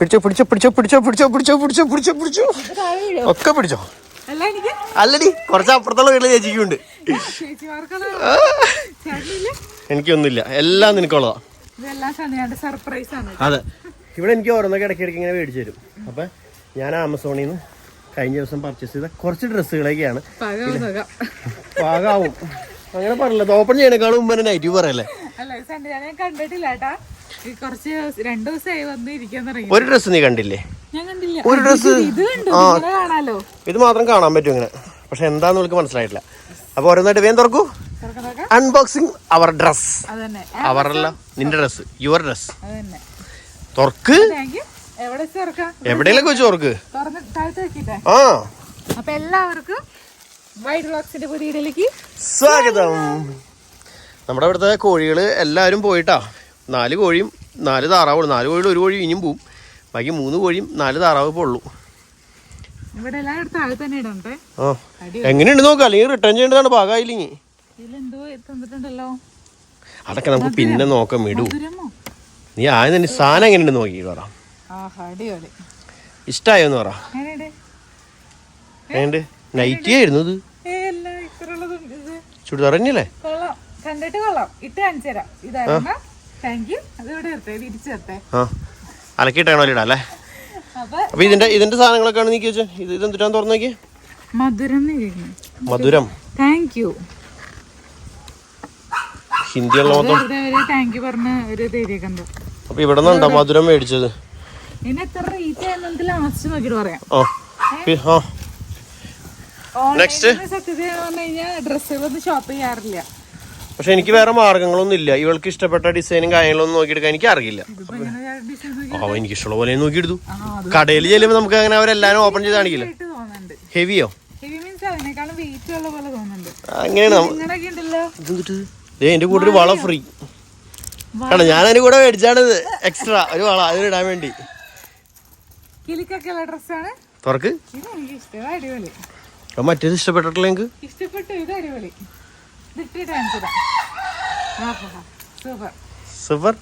പിടിച്ചോ പിടിച്ചോ പിടിച്ചോ പിടിച്ചോ പിടിച്ചോ പിടിച്ചോ പിടിച്ചോ പിടിച്ചോ പിടിച്ചോ. ഒക്കെ പിടിച്ചോ. അല്ലടി കുറച്ച് അപ്പുറത്തുള്ള വീട്ടിൽ ചേച്ചിക്കുണ്ട്. എനിക്കൊന്നുമില്ല. എല്ലാം നിനക്കുള്ളതാ. അതെ. ഇവിടെ എനിക്ക് ഓരോന്നൊക്കെ ഇടയ്ക്ക് ഇടയ്ക്ക് ഇങ്ങനെ മേടിച്ചു തരും. അപ്പൊ ഞാൻ ആമസോണിൽ നിന്ന് കഴിഞ്ഞ ദിവസം പർച്ചേസ് ചെയ്ത കുറച്ച് ഡ്രസ്സുകളൊക്കെയാണ്. പക പാകാവും. അങ്ങനെ പറഞ്ഞില്ല. ഓപ്പൺ ചെയ്യണേക്കാളും മുമ്പ് തന്നെ നൈറ്റ് പറയല്ലേ? കണ്ടിട്ടില്ല കുറച്ച് ദിവസം- രണ്ടു ദിവസമായി വന്ന് ഇരിക്കാൻ തുടങ്ങി ഒരു ഡ്രസ്സ് നീ കണ്ടില്ലേ? ഞാൻ കണ്ടില്ല. ഒരു ഡ്രസ്സ് ഇത് കണ്ടു. ഇങ്ങനെ കാണാലോ? ഇത് മാത്രം കാണാൻ പറ്റും ഇങ്ങനെ. പക്ഷെ എന്താന്ന് നിങ്ങൾക്ക് മനസ്സിലായിട്ടില്ല. അപ്പൊ ഓരോന്നായിട്ട് വേഗം തുറക്കൂ. അൺബോക്സിങ് അവർ ഡ്രസ് അതന്നെ. അവരല്ല നിന്റെ ഡ്രസ് യുവർ ഡ്രസ് അതന്നെ. തുറക്ക്. താങ്ക് യു എവിടെ വെച്ച് തുറക്കാം? എവിടെയെങ്കിലും വെച്ച് ആ. അപ്പൊ എല്ലാവർക്കും വൈറ്റ് ബ്ലോക്സിന്റെ പുതിയ സ്വാഗതം. നമ്മുടെ ഇവിടുത്തെ കോഴികൾ എല്ലാവരും പോയിട്ടാ. നാല് കോഴിയും നാല് താറാവുള്ളൂ. നാല് കോഴിയിൽ ഒരു കോഴി ഇനിയും പോവും. ബാക്കി മൂന്ന് കോഴിയും നാല് താറാവ് ഇപ്പോൾ ഉള്ളൂ ആ. എങ്ങനെയുണ്ട് നോക്കാം. അല്ലെങ്കിൽ റിട്ടേൺ ചെയ്യേണ്ടതാണ്. ഭാഗമായില്ലെങ്കിൽ അതൊക്കെ നമുക്ക് പിന്നെ നോക്കാം ഇടൂ നീ ആദ്യം തന്നെ സാധനം എങ്ങനെയുണ്ട് നോക്കി പറ. എന്ന് പറ. എങ്ങനെയുണ്ട്? നൈറ്റി ആയിരുന്നു ഇത്. ചുടിതറഞ്ഞല്ലേ കണ്ടിട്ട് കൊള്ളാം. ഇട്ട് കാണിച്ചു തരാം ഇതായിരുന്ന അലക്കിട്ടാണോ ഇടാല്ലേ അപ്പൊ ഇതിന്റെ ഇതിന്റെ സാധനങ്ങളൊക്കെയാണ് നീക്കി വെച്ചത് ഇത് ഇതെന്തിട്ടാ തുറന്നേക്ക് മധുരം മധുരം. താങ്ക് യു ഹിന്ദിയുള്ള മൊത്തം. താങ്ക് യു പറഞ്ഞ ഒരു അപ്പൊ ഇവിടെ നിന്നുണ്ടോ മധുരം മേടിച്ചത്? നെക്സ്റ്റ് സത്യത്തിൽ ഡ്രസ്സുകളൊന്നും ഷോപ്പ് ചെയ്യാറില്ല. പക്ഷെ എനിക്ക് വേറെ മാർഗങ്ങളൊന്നും ഇല്ല. ഇവൾക്ക് ഇഷ്ടപ്പെട്ട ഡിസൈനും കാര്യങ്ങളൊന്നും നോക്കിയെടുക്കാൻ എനിക്ക് അറിയില്ല. ആ എനിക്ക് ഇഷ്ടമുള്ള പോലെ നോക്കിയെടുത്തു. കടയിൽ ചെല്ലുമ്പോൾ നമുക്ക് അങ്ങനെ അവരെല്ലാരും ഓപ്പൺ ചെയ്ത് കാണിക്കില്ല? ഹെവിയോ അങ്ങനെയാണ് എന്റെ കൂടെ ഒരു വള. ഫ്രീ കണ്ടോ ഞാൻ അതിന്റെ കൂടെ മേടിച്ചാണ് എക്സ്ട്രാ ഒരു വള അതിനിടാൻ വേണ്ടി. തുറക്ക്. മറ്റേത് ഇഷ്ടപ്പെട്ടിട്ടില്ല എനിക്ക് ഇഷ്ടപ്പെട്ടു. ഇത് അടിപൊളി. ഇതിട്ടിട്ട് കാണിച്ചതാ സൂപ്പർ സൂപ്പർ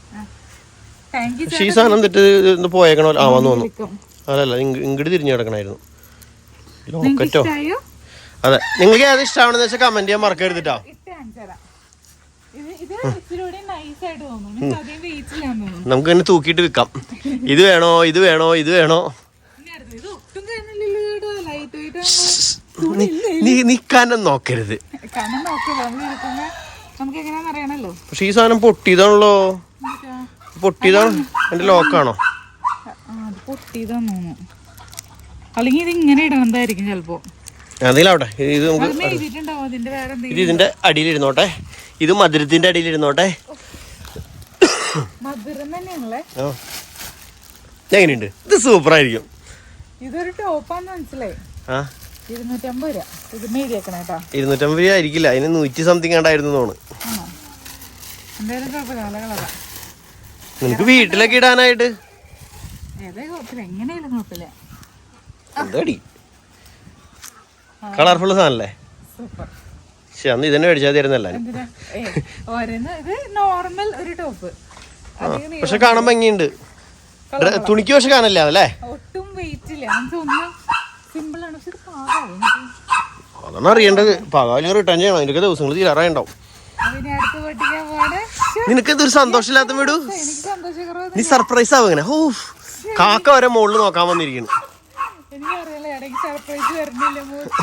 തെറ്റ് പോയേക്കണോ? ആ വന്നു വന്നു. അതല്ല ഇങ്ങോട്ട് തിരിഞ്ഞു കിടക്കണായിരുന്നു. ലോക്കറ്റോ അതെ. നിങ്ങൾക്ക് ഏത് ഇഷ്ടമാണെന്ന് വെച്ചാൽ കമന്റ് ചെയ്യാൻ മറക്കരുതിട്ടോ. നമുക്ക് തന്നെ തൂക്കിയിട്ട് വിൽക്കാം. ഇത് വേണോ? ഇത് വേണോ? ഇത് വേണോ? നിക്കാനും നോക്കരുത്. നമ്മൾ നമുക്ക് എങ്ങനെയാന്ന് അറിയണല്ലോ. പക്ഷെ ഈ സാധനം പൊട്ടിയതാണല്ലോ? പൊട്ടിയതാണ് എന്റെ ലോക്കാണോ? അത് പൊട്ടിയതാന്ന് തോന്നുന്നു. അല്ലെങ്കിൽ ഇത് ഇങ്ങനെ ഇടണതായിരിക്കും ചിലപ്പോ. അതിലാവട്ടെ ഇത് നമുക്ക് അത് എഴുതിയിട്ടുണ്ടാവും. അതിന്റെ വേറെ ഇത് എന്തെങ്കിലും ഇതിന്റെ അടിയിലിരുന്നോട്ടെ ഇത് മധുരത്തിന്റെ അടിയിലിരുന്നോട്ടെ മധുരം തന്നെയാണല്ലേ? ആ. എങ്ങനെയുണ്ട് ഇത് സൂപ്പർ ആയിരിക്കും ഇതൊരു ടോപ്പാന്ന് മനസ്സിലായി. ആ. ഇരുന്നൂറ്റമ്പത് രൂപ. ഇത് മേടിയേക്കണ കേട്ടോ ഇരുന്നൂറ്റമ്പത് രൂപ ആയിരിക്കില്ല. അതിന് നൂറ്റി സംതിങ് ഉണ്ടായിരുന്നു തോന്നുന്നു. ആണോ എന്തായാലും കുഴപ്പമില്ല. നല്ല കളറാ. നിനക്ക് വീട്ടിലൊക്കെ ഇടാനായിട്ട്? ഏതേ കുഴപ്പമില്ല. എന്താടി? കളർഫുൾ സാധനല്ലേ? പക്ഷെ അന്ന് ഇതന്നെ മേടിച്ചാൽ തരുന്നല്ല ഇത് നോർമൽ ഒരു ടോപ്പ് പക്ഷെ കാണാൻ ഭംഗിയുണ്ട്. തുണിക്ക് പക്ഷെ കാണല്ലേ അതല്ലേ ഒട്ടും വെയിറ്റ് ഇല്ല. ഒന്നും പക്ഷെ ഇത് എനിക്ക്. അതാണ് അറിയേണ്ടത്. പകാലും റിട്ടേൺ ചെയ്യണം. അതിന്റെ ദിവസങ്ങൾ തീരാറായിണ്ടാവും. അതിന് അടുത്ത് പൊട്ടിക്കാൻ പോവാണ് ശ്ശെ, നിനക്ക് ഇതൊരു സന്തോഷമില്ലാത്ത വീടു? എനിക്ക് നീ സർപ്രൈസ് ആവും ഇങ്ങനെ? ഓ കാക്ക വരെ മുകളിൽ നോക്കാൻ വന്നിരിക്കുന്നു. എനിക്കറിയില്ല. ഇടയ്ക്ക് സർപ്രൈസ് വരുന്നില്ല മോൾക്ക്.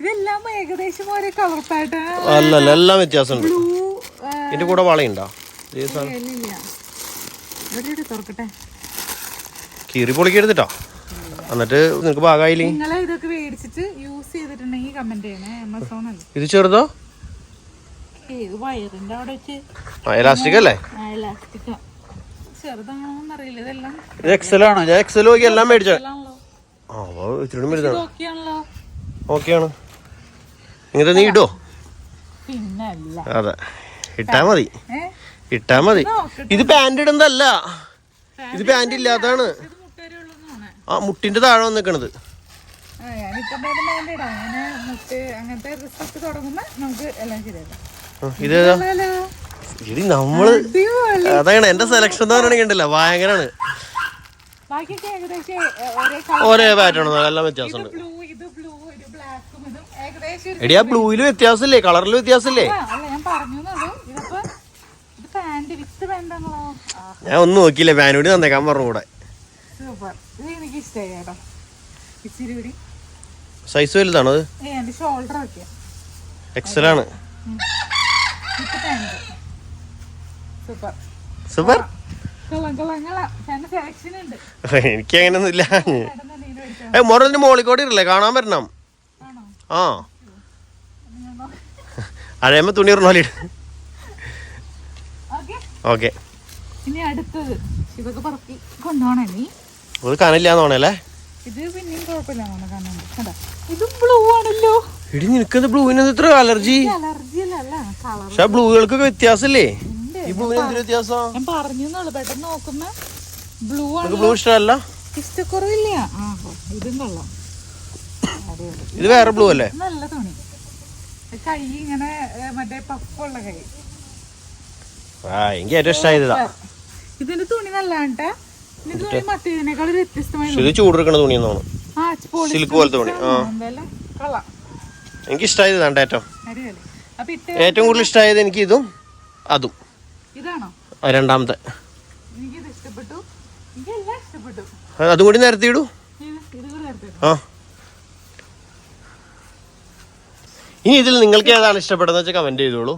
ഇതെല്ലാം ഏകദേശം ഒരേ കളർത്തായിട്ടാണ് അല്ലല്ല എല്ലാം വ്യത്യാസമുണ്ട്. ബ്ലൂ ഇതിന്റെ കൂടെ വളയുണ്ടോ? ഈ സാധനം ഇല്ല. ഇവിടെ ഇവിടെ തുറക്കട്ടെ. കീറി പൊളിക്കെടുത്തിട്ടോ എന്നിട്ട് നിനക്ക് ഭാഗമായില്ലേ നിങ്ങളെ ഇതൊക്കെ മേടിച്ചിട്ട് യൂസ് ചെയ്തിട്ടുണ്ടെങ്കിൽ കമന്റ് ചെയ്യണേ. ആമസോൺ അല്ലേ? ഇത് ചെറുതോ? ഏത് വയറിന്റെ അവിടെ വെച്ച് ആ എലാസ്റ്റിക് അല്ലേ? ഇലാസ്റ്റിക്ക ഇതെല്ലാം ഇത് എക്സൽ ആണോ? ഞാൻ എക്സൽ നോക്കി എല്ലാം മേടിച്ചോ ആ വലുതാണ്. ഓക്കെയാണല്ലോ ഓക്കെയാണ് ഇങ്ങനത്തെ നീ ഇടോ. അതെ. ഇട്ടാ മതി. ഇട്ടാ മതി. ഇത് പാന്റ് ഇടുന്നതല്ല. ഇത് പാന്റ് ഇല്ലാത്തതാണ്. ഇത് ആ മുട്ടിന്റെ താഴെ വന്നിരിക്കണത് നിൽക്കണത് ഇതേതാ നമ്മൾ അതാണ് എന്റെ സെലക്ഷൻ കണ്ടില്ല ഭയങ്കരാണ്. ഒരേ പാറ്റേൺ എല്ലാം വ്യത്യാസമുണ്ട്. എടിയാ ബ്ലൂയിൽ ബ്ലൂയിൽ വ്യത്യാസമില്ലേ? കളറിൽ വ്യത്യാസമില്ലേ? ഞാൻ ഒന്നും നോക്കിയില്ല. പാനോടി തന്നേക്കാൻ പറഞ്ഞുകൂടെ? സൂപ്പർ. കേട്ടോ ഇച്ചിരി കൂടി. സൈസ് വലുതാണോ അത്? ഏ ഷോൾഡർ ഒക്കെ. എക്സലാണ് ആണ്. സൂപ്പർ സൂപ്പർ എനിക്ക് അങ്ങനൊന്നും ഇല്ല. ഏ ഇല്ലേ കാണാൻ വരണം. ആ. അഴയമ്മ തുണി ഇറങ്ങി ഓക്കെ. ഓക്കെ. ഇനി അടുത്തത്. ഇതൊക്കെ പറക്കി കൊണ്ടുപോണേ നീ അത് കനയില്ലാന്ന് തോന്നല്ലേ ഇത് പിന്നെയും കുഴപ്പമില്ല ബ്ലൂ ആണല്ലോ. ഇടി നിനക്കെന്ത് ബ്ലൂവിന് ഇത്ര അലർജി അലർജി അല്ല പക്ഷെ ബ്ലൂകൾക്കൊക്കെ വ്യത്യാസമില്ലേ? ഉണ്ട്. ഈ ബ്ലൂവിന് എന്തൊരു വ്യത്യാസം? ഞാൻ പറഞ്ഞു എന്നുള്ളു പെട്ടെന്ന് നോക്കുമ്പോ ബ്ലൂ ആണ് ബ്ലൂ ഇഷ്ടമല്ല? ഇഷ്ടക്കുറവില്ല. ഇതും കൊള്ളാം. ഇത് വേറെ ബ്ലൂ അല്ലേ? നല്ല തുണി. കൈ ഇങ്ങനെ മറ്റേ പപ്പുള്ള കൈ. എനിക്ക് ഏറ്റവും ഇഷ്ടമായതാ ഇതിന്റെ തുണി നല്ലാണ്ട ഇത് ചൂടെടുക്കണ തുണിയെന്നാണ്. സിൽക്ക് പോലത്തെ തുണി. ആ. എനിക്ക് ഇഷ്ടമായത് ഇതാണ്ട് ഏറ്റവും ഏറ്റവും കൂടുതൽ ഇഷ്ടമായത് എനിക്ക് ഇതും അതും രണ്ടാമത്തെ. അതും കൂടി നിരത്തിയിടൂ ആ. ഇനി ഇതിൽ നിങ്ങൾക്ക് ഏതാണ് ഇഷ്ടപ്പെട്ടതെന്ന് വെച്ചാൽ കമന്റ് ചെയ്തോളൂ.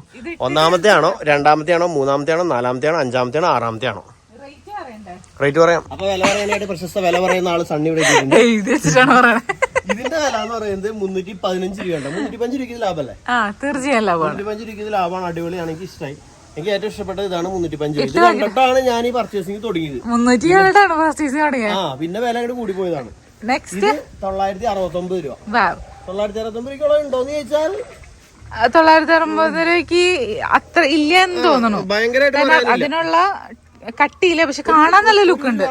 ഒന്നാമത്തെ ആണോ രണ്ടാമത്തെ ആണോ മൂന്നാമത്തെ ആണോ നാലാമത്തെ ആണോ അഞ്ചാമത്തെ ആണോ ആറാമത്തെ ആണോ റേറ്റ് പറയാം. അപ്പൊ വില പറയാനായിട്ട് പ്രശസ്ത വില പറയുന്ന ആൾ സണ്ണി ഇവിടെ ഇരിക്കുന്നുണ്ട്. ഇത് വെച്ചിട്ടാണ് പറയണേ ഇതിന്റെ വില എന്ന് പറയുന്നത് മുന്നൂറ്റി പതിനഞ്ച് രൂപയുണ്ട്. മുന്നൂറ്റി പതിനഞ്ച് രൂപയ്ക്ക് ഇത് ലാഭമല്ലേ? ആ തീർച്ചയായും ലാഭമാണ്. മുന്നൂറ്റി പഞ്ച് രൂപയ്ക്ക് ഇത് ലാഭമാണ്. അടിപൊളിയാണ് എനിക്ക് ഇഷ്ടമായി എനിക്ക് ഏറ്റവും ഇഷ്ടപ്പെട്ടത് ഇതാണ് മുന്നൂറ്റി പഞ്ച് രൂപ ഇത് കണ്ടിട്ടാണ് ഞാൻ ഈ പർച്ചേസിങ് തുടങ്ങിയത്. മുന്നൂറ്റി ഏഴാണ് പർച്ചേസിങ് തുടങ്ങിയത്? ആ പിന്നെ വില അങ്ങോട്ട് കൂടി പോയതാണ് നെക്സ്റ്റ് ഇത് തൊള്ളായിരത്തി അറുപത്തി ഒമ്പത് രൂപ. വാ. തൊള്ളായിരത്തി അറുപത്തി ഒമ്പത് രൂപയ്ക്കുള്ള ഉണ്ടോന്ന് ചോദിച്ചാൽ തൊള്ളായിരത്തി അറുപത് രൂപയ്ക്ക് അത്ര ഇല്ല എന്ന് തോന്നുന്നു. ഭയങ്കരമായിട്ട് കാരണം അതിനുള്ള കട്ടിയില്ല പക്ഷെ കാണാൻ നല്ല ലുക്ക് ഉണ്ട്.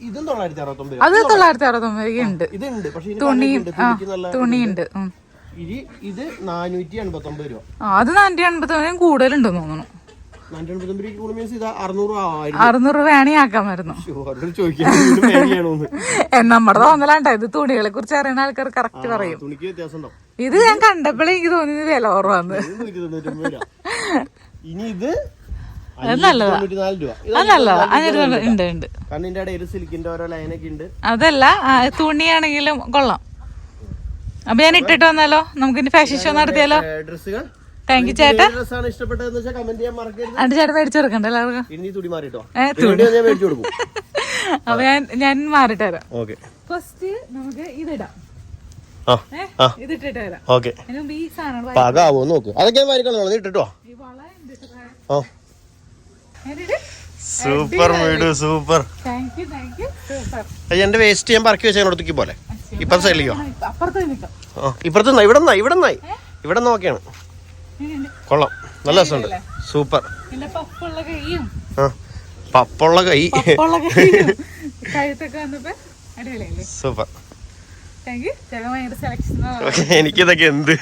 ഇത് തൊള്ളായിരത്തി അറുപത്തൊമ്പത് അത് തൊള്ളായിരത്തി അറുപത്തൊമ്പത് ഉണ്ട്. ഇതുണ്ട്. പക്ഷേ ഇതിന് തുണിയും തുണിയുണ്ട്. ഇനി ഇത് നാനൂറ്റി എൺപത്തി ഒമ്പത് രൂപ. ആ, അത് നാനൂറ്റി എൺപത്തി കൂടുതലുണ്ടെന്ന് തോന്നുന്നു. അറുന്നൂറ് വേണേ ആക്കാമായിരുന്നു നമ്മുടെ തോന്നലാണ്ട. ഇത് തുണികളെ കുറിച്ച് അറിയുന്ന ആൾക്കാർ കറക്റ്റ് പറയും. ഇത് ഞാൻ കണ്ടപ്പോഴേ എനിക്ക് തോന്നിയത് വില കുറവാന്ന്. ഇനി ഇത് അതല്ല തുണിയാണെങ്കിലും കൊള്ളാം. അപ്പൊ ഞാൻ ഇട്ടിട്ട് വന്നാലോ? നമുക്ക് ഇനി ഫാഷൻ ഷോ നടത്തിയാലോ? താങ്ക് യു ചേട്ടാ. ഡ്രസ്സാണ് ഇഷ്ടപ്പെട്ടതെന്ന് വെച്ചാൽ കമന്റ് ചെയ്യാൻ മറക്കരുത്. അന്റെ ചേട്ടൻ എല്ലാവർക്കും മേടിച്ചു കൊടുക്കും. അപ്പൊ ഞാൻ ഞാൻ മാറിട്ട് തരാം ഫസ്റ്റ് നമുക്ക് ഇതിടാം. ഇതിട്ടിട്ട് നോക്ക്. അതൊക്കെ ഇട്ടിട്ടോ? സൂപ്പർ വീട് സൂപ്പർ അയ്യ എന്റെ വേസ്റ്റ് ഞാൻ പറക്കി വെച്ചാൽ അടുത്തേക്ക് പോലെ. ഇപ്പുറത്തെ സൈഡിലേക്കോ ഇപ്പുറത്ത് ഇവിടെ നിന്നാ? ഇവിടെ നിന്നായി ഇവിടെ നോക്കിയാണ്. കൊള്ളാം. നല്ല രസമുണ്ട്. സൂപ്പർ പപ്പുള്ള കൈയും. ആ പപ്പുള്ള കൈ. സൂപ്പർ എനിക്കിതൊക്കെ എന്ത്?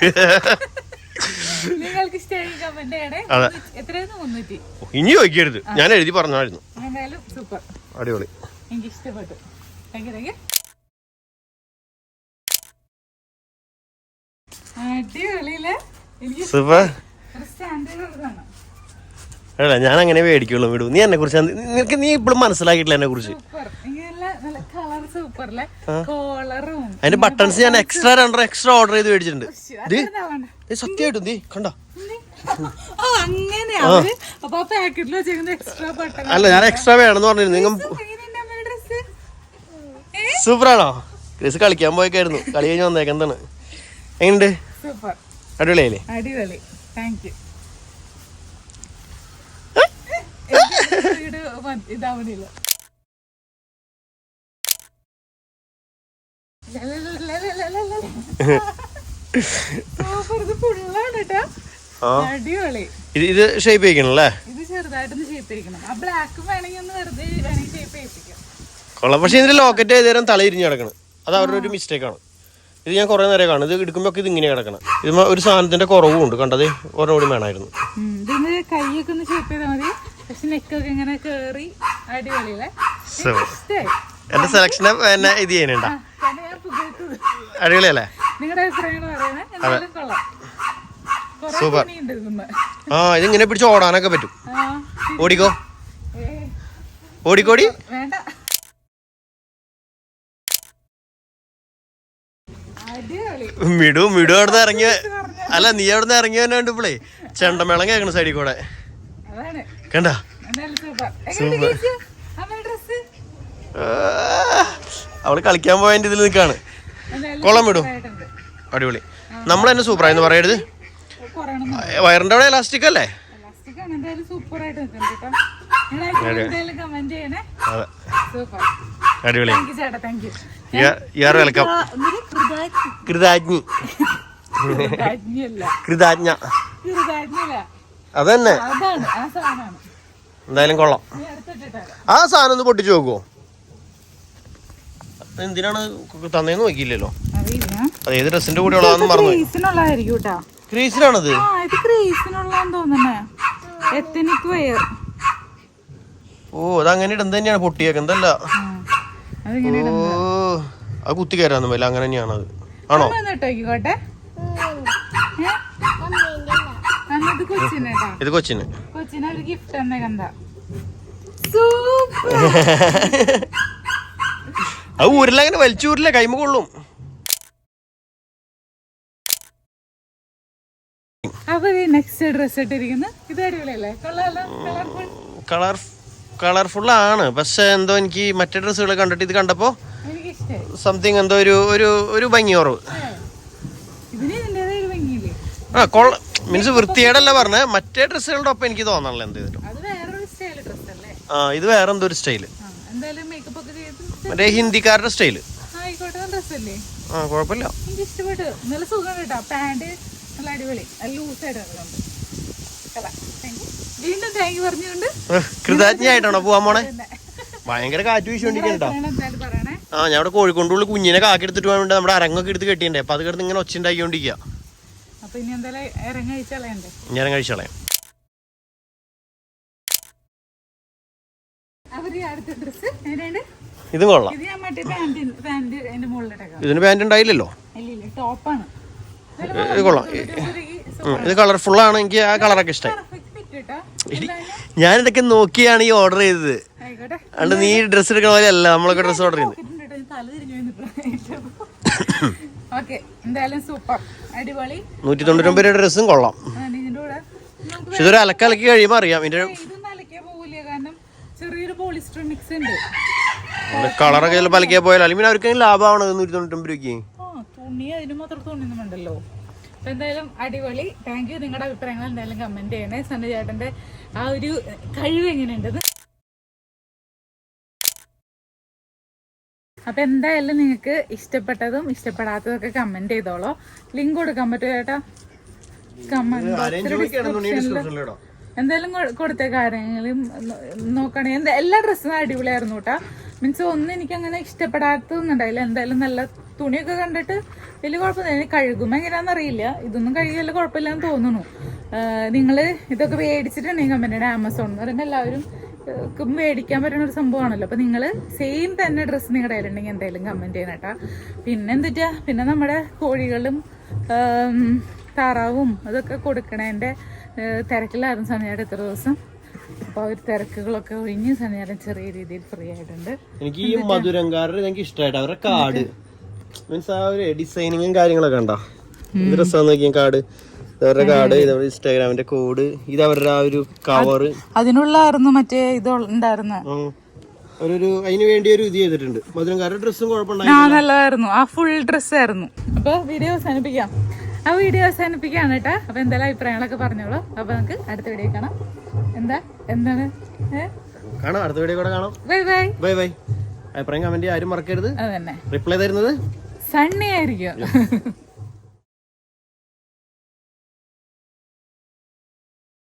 നിങ്ങൾക്ക് ഇഷ്ടമായി കമന്റ് ചെയ്യണേ അതെ. എത്രയായിരുന്നു? മുന്നൂറ്റി. ഇനി ചോദിക്കരുത്. ഞാൻ എഴുതി പറഞ്ഞായിരുന്നു. എന്തായാലും സൂപ്പർ അടിപൊളി. എനിക്ക് ഇഷ്ടപ്പെട്ടു താങ്ക് യു താങ്ക് യു അടിപൊളിയില്ലേ? എനിക്ക് സൂപ്പർ അല്ല ഞാൻ അങ്ങനെ മേടിക്കുള്ളൂ വിടൂ. നീ എന്നെ കുറിച്ച് നിനക്ക് നീ ഇപ്പോഴും മനസ്സിലാക്കിയിട്ടില്ല എന്നെ കുറിച്ച്. അതിന്റെ ബട്ടൺസ് ഞാൻ എക്സ്ട്രാ രണ്ടോ എക്സ്ട്രാ ഓർഡർ ചെയ്ത് മേടിച്ചിട്ടുണ്ട്. സത്യമായിട്ടും നീ കണ്ട? ഓ അങ്ങനെയാ അവർ അപ്പൊ ആ എക്സ്ട്രാ ബട്ടൺ അല്ല ഞാൻ എക്സ്ട്രാ വേണമെന്ന് പറഞ്ഞിരുന്നു. നിങ്ങൾ സൂപ്പറാണോ? ക്രിസ് കളിക്കാൻ പോയക്കായിരുന്നു. കളി കഴിഞ്ഞ് വന്നേക്കെന്താണ്? എങ്ങനെയുണ്ട്? അടിപൊളിയല്ലേ അടിപൊളി. താങ്ക് യു ഇതാവണില്ല. ഇത് ഫുള്ളാണ് കേട്ടോ ആ അടിപൊളി. ഇത് ഇത് ഷേപ്പ് ഇത് ചെറുതായിട്ടൊന്ന് ഷേപ്പ് ചെയ്യിക്കണം ആ ബ്ലാക്ക് വേണമെങ്കിൽ ഒന്ന് വെറുതെ വേണമെങ്കിൽ ഷേപ്പ് ചെയ്യിപ്പിക്കാം. കൊള്ളാം. പക്ഷെ ഇതിന്റെ ലോക്കറ്റ് ഏതേരം തലയിരിഞ്ഞ് കിടക്കണം. അത് അവരുടെ ഒരു മിസ്റ്റേക്ക് ആണ്. ഇത് ഞാൻ കുറെ നേരം കാണും. ഇത് എടുക്കുമ്പോൾ ഇത് ഇങ്ങനെ കിടക്കണം. ഇത് ഒരു സാധനത്തിന്റെ കുറവും ഉണ്ട്. കണ്ടത് കൂടി വേണമായിരുന്നു. കൈയൊക്കെ ഒന്ന് ഷേപ്പ് ചെയ്താൽ മതി. പക്ഷെ നെക്കൊക്കെ ഇങ്ങനെ കേറി അടിപൊളിയല്ലേ? എന്റെ സെലക്ഷൻ എന്നെ ഇത് ഞാൻ അടിപൊളിയല്ലേ? നിങ്ങളുടെ അഭിപ്രായങ്ങൾ പറയണേ എന്തായാലും കൊള്ളാം. സൂപ്പർ. ആ ഇതിങ്ങനെ പിടിച്ച് ഓടാനൊക്കെ പറ്റും. ഓടിക്കോ. ഓടിക്കോടി. മിടു മിടു അവിടുന്ന് ഇറങ്ങിയ അല്ല നീ അവിടുന്ന് ഇറങ്ങിയ വന്നാണ്ട് ഇപ്പോളേ ചെണ്ടമേളം കേൾക്കണ സൈഡിൽ കൂടെ. കണ്ട? സൂപ്പർ. അവൾ കളിക്കാൻ പോയതിന്റെ ഇതിൽ നിൽക്കാണ്. കൊള്ളം വിടും. അടിപൊളി. നമ്മൾ തന്നെ ആയിരുന്നു പറയരുത്. വയറിന്റെ അവിടെ ഇലാസ്റ്റിക് അല്ലേ? അടിപൊളി. താങ്ക് യു ചേട്ടാ. Thank you you are welcome കൃതാജ്ഞി. കൃതാജ്ഞ അതന്നെ. ആ സാധനമാണ്. എന്തായാലും കൊള്ളാം. ആ സാധനം ഒന്ന് പൊട്ടിച്ചു നോക്കുവോ? എന്തിനാണ് തന്നേന്ന് നോക്കിയില്ലല്ലോ. അത് ഏത് ഡ്രസ്സിന്റെ കൂടെ ഉള്ളതാന്ന് മറന്നു ക്രീസിനുള്ളതായിരിക്കും കേട്ടോ. ആ ഇത് ക്രീസിനുള്ളതാന്ന് തോന്നുന്നേ. എത്തനിക് വെയർ ഓ അത് അങ്ങനെ ഇടുന്നത് തന്നെയാണ് പൊട്ടിയേക്ക് എന്തല്ല? ഓ അത് കുത്തി കയറാന്ന് പറ്റില്ല അങ്ങനെ തന്നെയാണ് അത് ആണോ ഇത് കൊച്ചിന്. കൊച്ചിന് ഒരു ഗിഫ്റ്റ് സൂപ്പർ അത് ഊരില്ല അങ്ങനെ വലിച്ചു ഊരില്ല കൈമ കൊള്ളും. അപ്പൊ നെക്സ്റ്റ് ഡ്രസ് ഇട്ടിരിക്കുന്നത് ഇത് അടിപൊളിയല്ലേ? കളർഫുൾ കളർ കളർഫുൾ ആണ്. പക്ഷെ എന്തോ എനിക്ക് മറ്റേ ഡ്രസ്സുകൾ കണ്ടിട്ട് ഇത് കണ്ടപ്പോ സംതിങ് എന്തോ ഒരു ഒരു ഒരു ഭംഗി കുറവ് ഒരു ഭംഗിയില്ലേ? ആ കൊള്ള മീൻസ് വൃത്തിയേടല്ല പറഞ്ഞ. മറ്റേ ഡ്രസ്സുകളുടെ ഒപ്പം എനിക്ക് തോന്നണല്ലോ എന്ത് ചെയ്തിട്ടും. അത് വേറൊരു സ്റ്റൈൽ ഡ്രസ് അല്ലേ? ആ ഇത് വേറെ എന്തോ ഒരു സ്റ്റൈൽ മറ്റേ ഹിന്ദിക്കാരുടെ സ്റ്റൈൽ ആ കുഴപ്പമില്ല. നല്ല അടിപൊളി. നല്ല ലൂസായിട്ട് you. വീണ്ടും താങ്ക് യു പറഞ്ഞുകൊണ്ട് കൃതജ്ഞയായിട്ടാണോ പോവാൻ പോണേ. ഭയങ്കര കാറ്റ് വീശുകൊണ്ടിരിക്കണ്ടോ ആ ഞാൻ ഇവിടെ കോഴിക്കോണ്ടുള്ള കുഞ്ഞിനെ കാക്കി എടുത്തിട്ട് പോകാൻ വേണ്ടി നമ്മുടെ അരങ്ങൊക്കെ എടുത്ത് കെട്ടിണ്ടേ അപ്പൊ അത് കിടന്ന് ഇങ്ങനെ ഒച്ച ഉണ്ടാക്കിക്കൊണ്ടിരിക്കുക അപ്പൊ ഇനി എന്തായാലും ഇറങ്ങി അയച്ചളയണ്ടേ ഞാൻ കഴിച്ചോളാം അവർ അടുത്ത ഡ്രസ് എങ്ങനെയുണ്ട് ഇതും കൊള്ളാം. പാന്റ് ഇതിന് പാന്റ് ഉണ്ടായില്ലല്ലോ? ഇല്ലില്ല ടോപ്പാണ് ഇത് കൊള്ളാം. ഇത് കളർഫുൾ ആണ് എനിക്ക് ആ കളറൊക്കെ ഇഷ്ടമായി ഞാൻ ഇതൊക്കെ നോക്കിയാണ് ഈ ഓർഡർ ചെയ്തത്. അണ്ട് അതുകൊണ്ട് നീ ഡ്രസ്സ് എടുക്കണ പോലെ അല്ല നമ്മളൊക്കെ ഡ്രസ്സ് ഓർഡർ അടിപൊളി. നൂറ്റി തൊണ്ണൂറ്റൊമ്പത് രൂപയുടെ ഡ്രസ്സും കൊള്ളാം. പക്ഷെ ഇതൊരു അലക്കലക്കി കഴിയുമ്പോൾ അറിയാം. ഇതിന്റെ കളറൊക്കെ ചിലപ്പോൾ അലക്കിയാൽ പോയാലും? അല്ലെങ്കിൽ അവർക്ക് ലാഭമാണ് നൂറ്റി തൊണ്ണൂറ്റൊമ്പത് രൂപയ്ക്ക്? ആ അതിനും മാത്രം തോന്നുന്നുണ്ടല്ലോ അപ്പം എന്തായാലും അടിപൊളി. താങ്ക് യു നിങ്ങളുടെ അഭിപ്രായങ്ങൾ എന്തായാലും കമന്റ് ചെയ്യണേ. സണ്ണി ചേട്ടന്റെ ആ ഒരു കഴിവ് എങ്ങനെയുണ്ടെന്ന് അപ്പം എന്തായാലും നിങ്ങൾക്ക് ഇഷ്ടപ്പെട്ടതും ഇഷ്ടപ്പെടാത്തതും ഒക്കെ കമന്റ് ചെയ്തോളോ. ലിങ്ക് കൊടുക്കാൻ പറ്റുമോ ചേട്ടാ? ബോക്സിൽ എന്തായാലും കൊടുത്തേ കാര്യങ്ങളും. നോക്കണേ. എന്താ എല്ലാ ഡ്രസ്സും അടിപൊളിയായിരുന്നു കേട്ടാ. മീൻസ് ഒന്നും എനിക്ക് അങ്ങനെ ഇഷ്ടപ്പെടാത്തതൊന്നും ഉണ്ടായില്ല. എന്തായാലും നല്ല തുണിയൊക്കെ കണ്ടിട്ട് വലിയ കുഴപ്പമില്ല കഴുകുമ്പോൾ എങ്ങനെയാണെന്നറിയില്ല ഇതൊന്നും കഴുകിയാലും കുഴപ്പമില്ലെന്ന് തോന്നുന്നു. നിങ്ങൾ ഇതൊക്കെ മേടിച്ചിട്ടുണ്ടെങ്കിൽ കമ്പനിയുടെ ആമസോൺ എന്ന് പറയുമ്പോൾ എല്ലാവരും മേടിക്കാൻ പറ്റുന്ന ഒരു സംഭവമാണല്ലോ. അപ്പം നിങ്ങൾ സെയിം തന്നെ ഡ്രസ്സ് നിങ്ങളുടെ കയ്യിലുണ്ടെങ്കിൽ എന്തായാലും കമന്റ് ചെയ്യണം കേട്ടോ. പിന്നെ എന്തിട്ടാ? പിന്നെ നമ്മുടെ കോഴികളും താറാവും അതൊക്കെ കൊടുക്കണേന്റെ തിരക്കിലായിരുന്നു സമയത്ത് എത്ര ദിവസം. അപ്പൊ ഒരു തിരക്കുകളൊക്കെ ഒഴിഞ്ഞ് സമയം ചെറിയ രീതിയിൽ ഫ്രീ ആയിട്ടുണ്ട്. എനിക്ക് ഈ മധുരങ്കാരുടെ എനിക്ക് ഇഷ്ടമായിട്ട് അവരുടെ കാർഡ് മീൻസ് ആ ഒരു ഡിസൈനിങ്ങും കാര്യങ്ങളൊക്കെ ഉണ്ടോ ഇത് രസം നോക്കിയാൽ കാർഡ് വേറെ കാർഡ് ഇത് ഇൻസ്റ്റാഗ്രാമിന്റെ കോഡ് ഇത് അവരുടെ ആ ഒരു കവർ അതിനുള്ളായിരുന്നു മറ്റേ ഇത് ഉണ്ടായിരുന്ന. അവരൊരു അതിന് വേണ്ടി ഒരു ഇത് ചെയ്തിട്ടുണ്ട്. ഡ്രസ്സും ആ നല്ലതായിരുന്നു. ആ ഫുൾ ഡ്രസ് ആയിരുന്നു. അപ്പൊ വീഡിയോ അവസാനിപ്പിക്കാം. ആ വീഡിയോ അവസാനിപ്പിക്കാണ് കേട്ടാ. അപ്പൊ എന്തായാലും അഭിപ്രായങ്ങളൊക്കെ പറഞ്ഞോളൂ. അപ്പൊ നമുക്ക് അടുത്ത വീഡിയോ കാണാം. എന്താ? എന്താണ്? കാണാം. അടുത്ത വീഡിയോ കൂടെ കാണാം. Bye bye. Bye bye. അഭിപ്രായം കമന്റ് ആരും മറക്കരുത്. റിപ്ലൈ തരുന്നത്? സണ്ണി ആയിരിക്കും.